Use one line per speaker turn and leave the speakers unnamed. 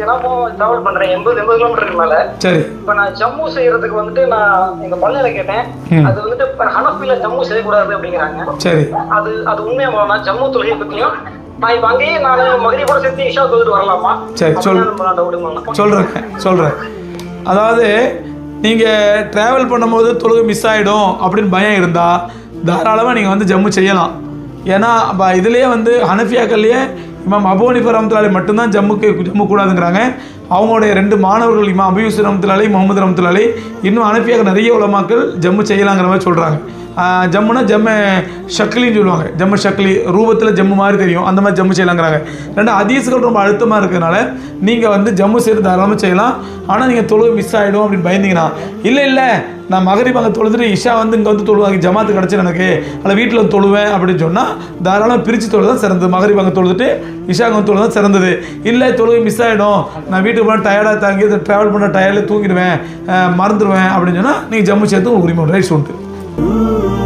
தினமும் டிராவல் பண்றேன். எண்பது எண்பது கிலோமீட்டருக்கு மேல
சரி.
இப்ப நான் ஜம்மு செய்யறதுக்கு வந்துட்டு நான் எங்க பள்ளியில கேட்டேன். அது வந்துட்டு இப்ப ஹனஃபில ஜம்மு செய்யக்கூடாது அப்படிங்கிறாங்க.
சரி.
அது அது உண்மையா போனா ஜம்மு தொழுகை பத்தியும் நான் இப்ப அங்கேயே நான் மகரி கூட சேர்த்து இஷா தொழுது வரலாமா?
சரி, சொல். சொல்கிறேன் அதாவது நீங்கள் ட்ராவல் பண்ணும்போது தொழுகை மிஸ் ஆகிடும் அப்படின்னு பயம் இருந்தால் தாராளமாக நீங்கள் வந்து ஜம்மு செய்யலாம். ஏன்னா இதுலேயே வந்து ஹனஃபியாக்கள்லேயே இமாம் அபோனிஃபர் ரஹமத்துலாலே மட்டும்தான் ஜம்முக்கு ஜம்மு கூடாதுங்கிறாங்க அவங்களுடைய ரெண்டு மாணவர்கள் இமாம் அபியூஸ் ரஹமத்துலாலே முகமது ரஹமத்துலாலே இன்னும் அனுப்பியாக நிறைய உலமாக்கள் ஜம்மு செய்யலாங்கிற மாதிரி சொல்கிறாங்க ஜம்முனா ஜம்மு ஷக்லின்னு சொல்லுவாங்க. ஜம்மு ஷக்லி ரூபத்தில் ஜம்மு மாதிரி தெரியும். அந்த மாதிரி ஜம்மு செய்யலாங்கிறாங்க. ரெண்டு ஹதீஸ்கள் ரொம்ப அழுத்தமாக இருக்கிறதுனால நீங்கள் வந்து ஜம்மு செய்து தாராளமாக செய்யலாம். ஆனால் நீங்கள் தொழுகை மிஸ் ஆகிடும் அப்படின்னு பயந்தீங்கன்னா இல்லை இல்லை நான் மகரிப் அங்கே தொழுதுட்டு இஷா வந்து இங்கே வந்து தொழுவாங்க ஜமாத்து கிடச்சி எனக்கு. அதில் வீட்டில் வந்து தொழுவேன் அப்படின்னு சொன்னால் தாராளமாக பிரித்து தொழு தான் சிறந்தது. மகரிப் அங்கே தொழுதுட்டு இஷா அங்கே வந்து தான் சிறந்தது. இல்லை தொழுகை மிஸ் ஆகிடும் நான் வீட்டுக்கு போனால் டயர்டாக தாங்கி ட்ராவல் பண்ண டயர்டில் தூங்கிடுவேன். மறந்துடுவேன் அப்படின்னு சொன்னால் நீங்கள் ஜம்மு சேர்த்து உங்களுக்கு உரிமை ரைட்ஸ் உண்டு Ooh.